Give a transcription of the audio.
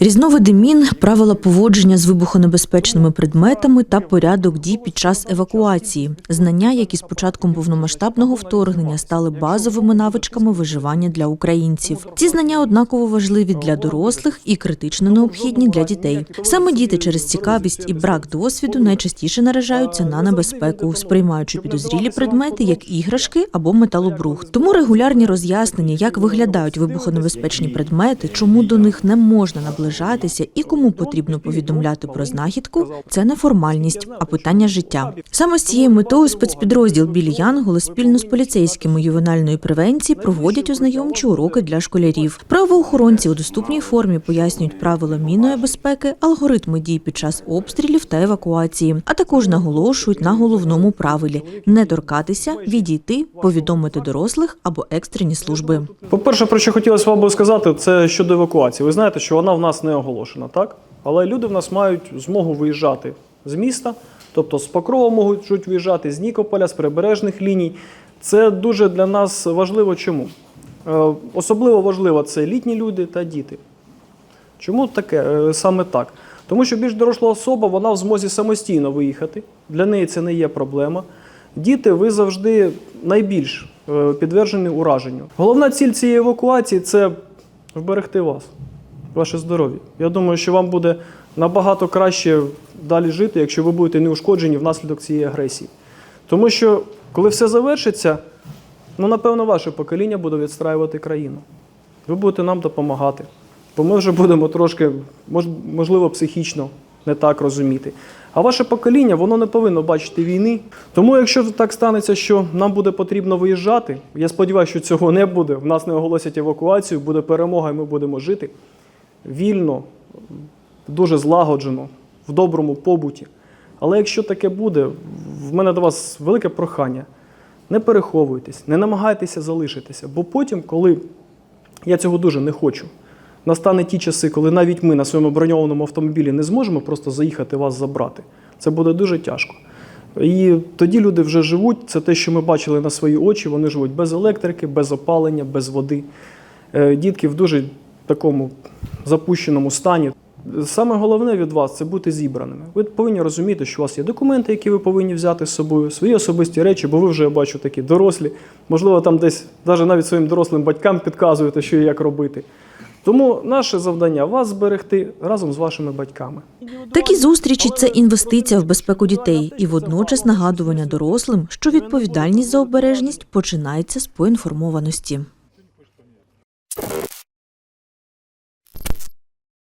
Різновиди мін, правила поводження з вибухонебезпечними предметами та порядок дій під час евакуації. Знання, які з початком повномасштабного вторгнення стали базовими навичками виживання для українців. Ці знання однаково важливі для дорослих і критично необхідні для дітей. Саме діти через цікавість і брак досвіду найчастіше наражаються на небезпеку, сприймаючи підозрілі предмети як іграшки або металобрухт. Тому регулярні роз'яснення, як виглядають вибухонебезпечні предмети, чому до них не можна наближатися і кому потрібно повідомляти про знахідку, це не формальність, а питання життя. Саме з цією метою спецпідрозділ Білі Янголи спільно з поліцейськими ювенальної превенції проводять ознайомчі уроки для школярів. Правоохоронці у доступній формі пояснюють правила мінної безпеки, алгоритми дій під час обстрілів та евакуації, а також наголошують на головному правилі не торкатися, відійти, повідомити дорослих або екстрені служби. По-перше, про що хотілося вам сказати, це щодо евакуації. Ви знаєте, що вона нас не оголошена, так? Але люди в нас мають змогу виїжджати з міста, тобто з Покрова можуть виїжджати, з Нікополя, з прибережних ліній. Це дуже для нас важливо. Чому? Е, Особливо важливо це літні люди та діти. Чому таке е, саме так? Тому що більш доросла особа вона в змозі самостійно виїхати. Для неї це не є проблема. Діти, ви завжди найбільш е, підтверджені ураженню. Головна ціль цієї евакуації це вберегти вас, ваше здоров'я. Я думаю, що вам буде набагато краще далі жити, якщо ви будете неушкоджені внаслідок цієї агресії. Тому що, коли все завершиться, ну напевно, ваше покоління буде відстраювати країну. Ви будете нам допомагати. Бо ми вже будемо трошки, можливо, психічно не так розуміти. А ваше покоління, воно не повинно бачити війни. Тому, якщо так станеться, що нам буде потрібно виїжджати, я сподіваюся, що цього не буде. В нас не оголосять евакуацію, буде перемога, і ми будемо жити вільно, дуже злагоджено, в доброму побуті. Але якщо таке буде, в мене до вас велике прохання. Не переховуйтесь, не намагайтеся залишитися, бо потім, коли я цього дуже не хочу. Настане ті часи, коли навіть ми на своєму броньованому автомобілі не зможемо просто заїхати вас забрати. Це буде дуже тяжко. І тоді люди вже живуть. Це те, що ми бачили на свої очі. Вони живуть без електрики, без опалення, без води. Е, Дітки в дуже такому запущеному стані. Саме головне від вас це бути зібраними. Ви повинні розуміти, що у вас є документи, які ви повинні взяти з собою, свої особисті речі, бо ви вже я бачу такі дорослі. Можливо, там десь навіть навіть своїм дорослим батькам підказуєте, що і як робити. Тому наше завдання вас зберегти разом з вашими батьками. Такі зустрічі це інвестиція в безпеку дітей і водночас нагадування дорослим, що відповідальність за обережність починається з поінформованості.